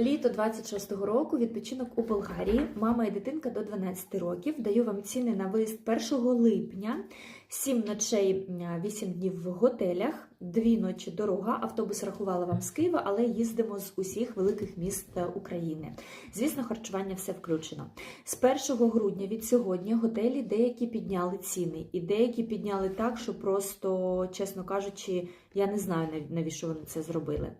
Літо 26-го року відпочинок у Болгарії. Мама і дитинка до 12 років. Даю вам ціни на виїзд 1 липня, 7 ночей, 8 днів в готелях, 2 ночі дорога. Автобус рахувала вам з Києва, але їздимо з усіх великих міст е, України. Звісно, харчування все включено. З 1 грудня від сьогодні готелі деякі підняли ціни, і деякі підняли так, що просто, чесно кажучи, я не знаю навіщо вони це зробили.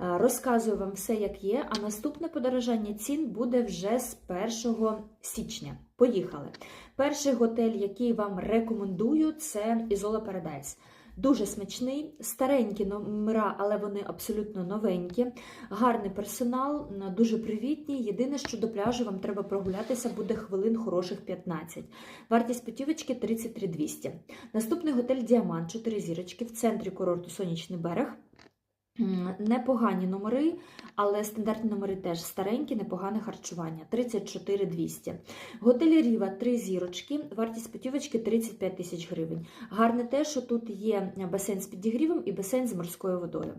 Е, Розказую вам все, як є. А наступне подорожання цін буде вже з 1 січня. Поїхали. Перший готель, який вам рекомендую, це Ізола Парадайс. Дуже смачний, старенькі номера, але вони абсолютно новенькі. Гарний персонал, дуже привітні. Єдине, що до пляжу вам треба прогулятися, буде хвилин хороших 15. Вартість путівочки 33 200. Наступний готель Діамант, 4 зірочки в центрі курорту Сонячний берег. Непогані номери, але стандартні номери теж старенькі, непогане харчування 34 200. Готель Ріва 3 зірочки, вартість путівочки 35 тисяч гривень. Гарне те, що тут є басейн з підігрівом і басейн з морською водою.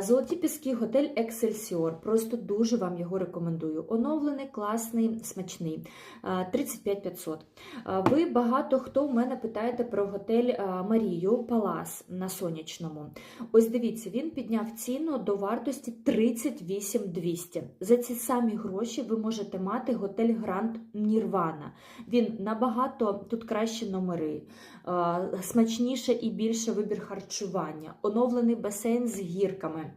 Золоті піски, готель Ексельсіор. Просто дуже вам його рекомендую. Оновлений, класний, смачний. Е, 35 500. Е, Ви багато хто в мене питаєте про готель Марію Палас на сонячному. Ось дивіться, він підняв ціну до вартості 38 200. За ці самі гроші ви можете мати готель Гранд Нірвана. Він набагато тут кращі номери, е, смачніше і більше вибір харчування, оновлений басейн з гірками.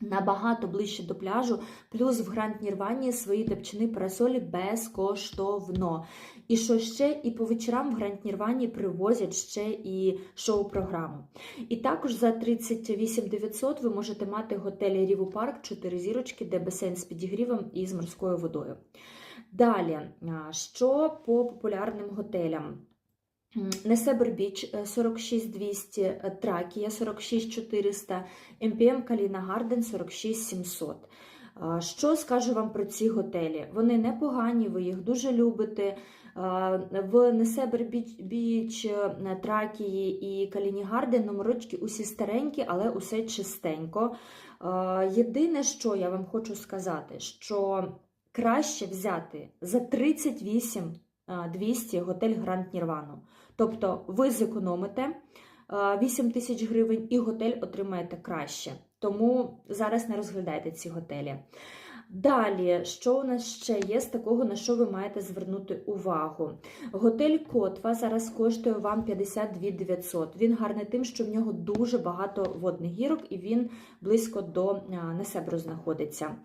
Набагато ближче до пляжу, плюс в Гранд Нірвані свої тепчини парасолі безкоштовно. І що ще, і по вечорам в Гранд Нірвані привозять ще і шоу-програму. І також за 38 900 ви можете мати готель Ріву Парк 4 зірочки, де басейн з підігрівом і з морською водою. Далі, що по популярним готелям? М, Несебр е, 46200, е, Тракія 46400, МПМ Каліна Гарден 46700. Що скажу вам про ці готелі? Вони непогані, ви їх дуже любите. В Несебр Біч, Біч е, Тракії і Каліні Гарден номерочки усі старенькі, але усе чистенько. Єдине, що я вам хочу сказати, що краще взяти за 38 а, 200 готель Гранд Нірвану. Тобто ви зекономите 8 тисяч гривень і готель отримаєте краще. Тому зараз не розглядайте ці готелі. Далі, що у нас ще є з такого, на що ви маєте звернути увагу? Готель Котва зараз коштує вам 52 900. Він гарний тим, що в нього дуже багато водних гірок і він близько до Несебру знаходиться.